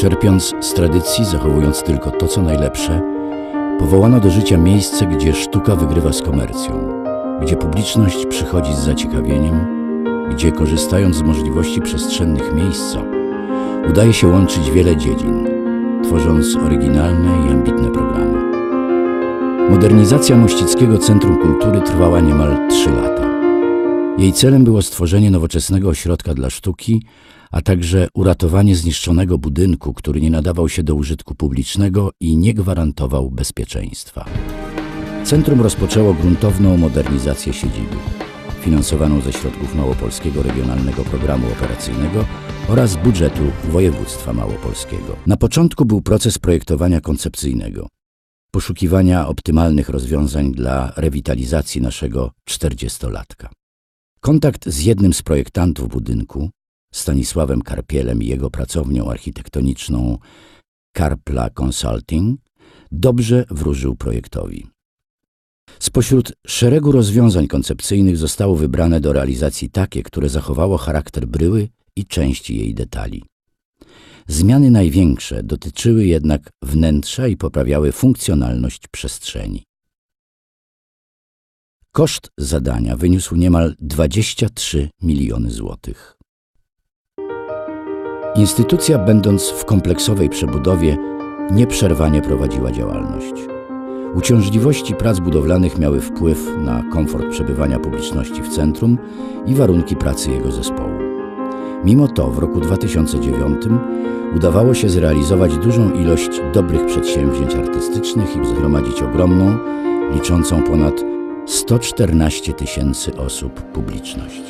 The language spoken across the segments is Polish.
Czerpiąc z tradycji, zachowując tylko to, co najlepsze, powołano do życia miejsce, gdzie sztuka wygrywa z komercją, gdzie publiczność przychodzi z zaciekawieniem, gdzie korzystając z możliwości przestrzennych miejsca, udaje się łączyć wiele dziedzin, tworząc oryginalne i ambitne programy. Modernizacja Mościckiego Centrum Kultury trwała niemal trzy lata. Jej celem było stworzenie nowoczesnego ośrodka dla sztuki, a także uratowanie zniszczonego budynku, który nie nadawał się do użytku publicznego i nie gwarantował bezpieczeństwa. Centrum rozpoczęło gruntowną modernizację siedziby, finansowaną ze środków Małopolskiego Regionalnego Programu Operacyjnego oraz budżetu województwa małopolskiego. Na początku był proces projektowania koncepcyjnego, poszukiwania optymalnych rozwiązań dla rewitalizacji naszego czterdziestolatka. Kontakt z jednym z projektantów budynku, Stanisławem Karpielem i jego pracownią architektoniczną Karpla Consulting, dobrze wróżył projektowi. Spośród szeregu rozwiązań koncepcyjnych zostało wybrane do realizacji takie, które zachowało charakter bryły i części jej detali. Zmiany największe dotyczyły jednak wnętrza i poprawiały funkcjonalność przestrzeni. Koszt zadania wyniósł niemal 23 miliony złotych. Instytucja, będąc w kompleksowej przebudowie, nieprzerwanie prowadziła działalność. Uciążliwości prac budowlanych miały wpływ na komfort przebywania publiczności w centrum i warunki pracy jego zespołu. Mimo to w roku 2009 udawało się zrealizować dużą ilość dobrych przedsięwzięć artystycznych i zgromadzić ogromną, liczącą ponad 114 tysięcy osób publiczność.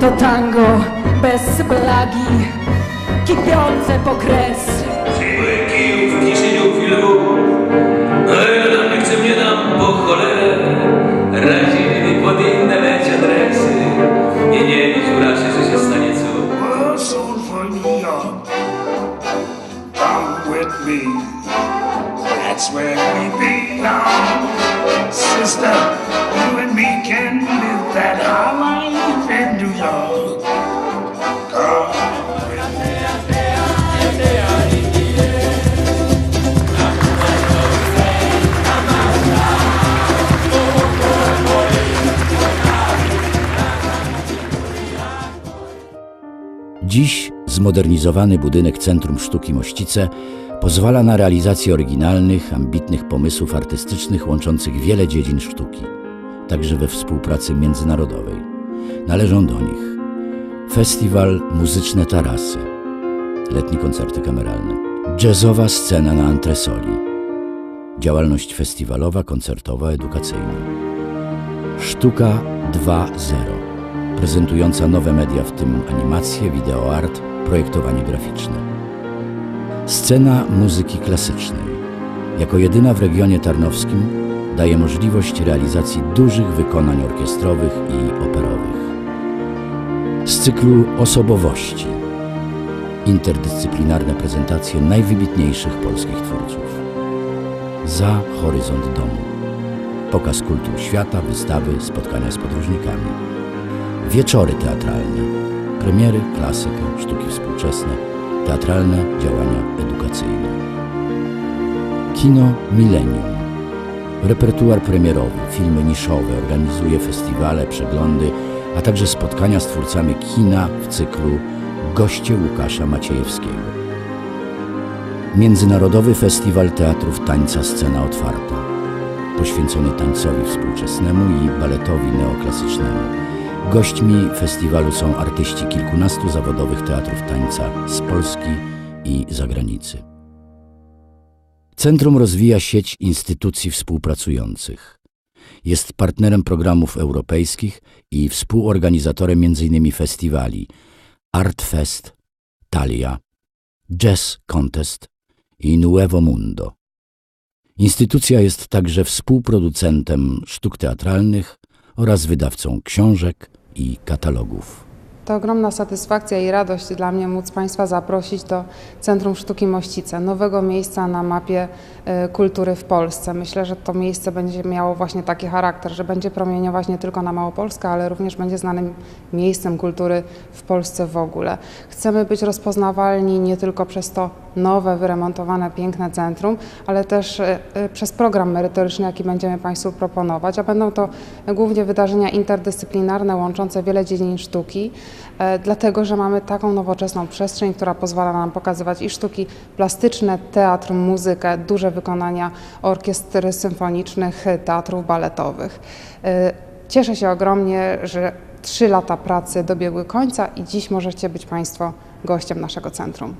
To tango bez blagi, kipiące po kres. Kijów w Kiszyniu Ale ja tam nie chcę mnie dam po cholerę Razi pod inne leci adresy Nie, nie, nie dziuraszy, że się stanie cud Well, soul for New York. Come with me. That's where we belong. Sister, Dziś zmodernizowany budynek Centrum Sztuki Mościce pozwala na realizację oryginalnych, ambitnych pomysłów artystycznych łączących wiele dziedzin sztuki, także we współpracy międzynarodowej. Należą do nich Festiwal Muzyczne Tarasy, letnie koncerty kameralne, jazzowa scena na antresoli, działalność festiwalowa, koncertowa, edukacyjna. Sztuka 2.0, prezentująca nowe media, w tym animacje, wideoart, projektowanie graficzne. Scena muzyki klasycznej. Jako jedyna w regionie tarnowskim daje możliwość realizacji dużych wykonań orkiestrowych i operowych. Z cyklu osobowości. Interdyscyplinarne prezentacje najwybitniejszych polskich twórców. Za horyzont domu pokaz kultur świata, wystawy, spotkania z podróżnikami. Wieczory teatralne, premiery, klasyka, sztuki współczesne, teatralne działania edukacyjne. Kino Millennium. Repertuar premierowy, filmy niszowe, organizuje festiwale, przeglądy, a także spotkania z twórcami kina w cyklu Goście Łukasza Maciejewskiego. Międzynarodowy Festiwal Teatrów Tańca Scena Otwarta poświęcony tańcowi współczesnemu i baletowi neoklasycznemu. Gośćmi festiwalu są artyści kilkunastu zawodowych teatrów tańca z Polski i zagranicy. Centrum rozwija sieć instytucji współpracujących. Jest partnerem programów europejskich i współorganizatorem m.in. festiwali Artfest, Talia, Jazz Contest i Nuevo Mundo. Instytucja jest także współproducentem sztuk teatralnych oraz wydawcą książek i katalogów. To ogromna satysfakcja i radość dla mnie móc Państwa zaprosić do Centrum Sztuki Mościce, nowego miejsca na mapie e, kultury w Polsce. Myślę, że to miejsce będzie miało właśnie taki charakter, że będzie promieniować nie tylko na Małopolskę, ale również będzie znanym miejscem kultury w Polsce w ogóle. Chcemy być rozpoznawalni nie tylko przez to nowe, wyremontowane, piękne centrum, ale też e, e, przez program merytoryczny, jaki będziemy Państwu proponować, a będą to głównie wydarzenia interdyscyplinarne łączące wiele dziedzin sztuki, e, dlatego że mamy taką nowoczesną przestrzeń, która pozwala nam pokazywać i sztuki plastyczne, teatr, muzykę, duże wykonania orkiestr symfonicznych, teatrów baletowych. Cieszę się ogromnie, że trzy lata pracy dobiegły końca i dziś możecie być Państwo gościem naszego centrum.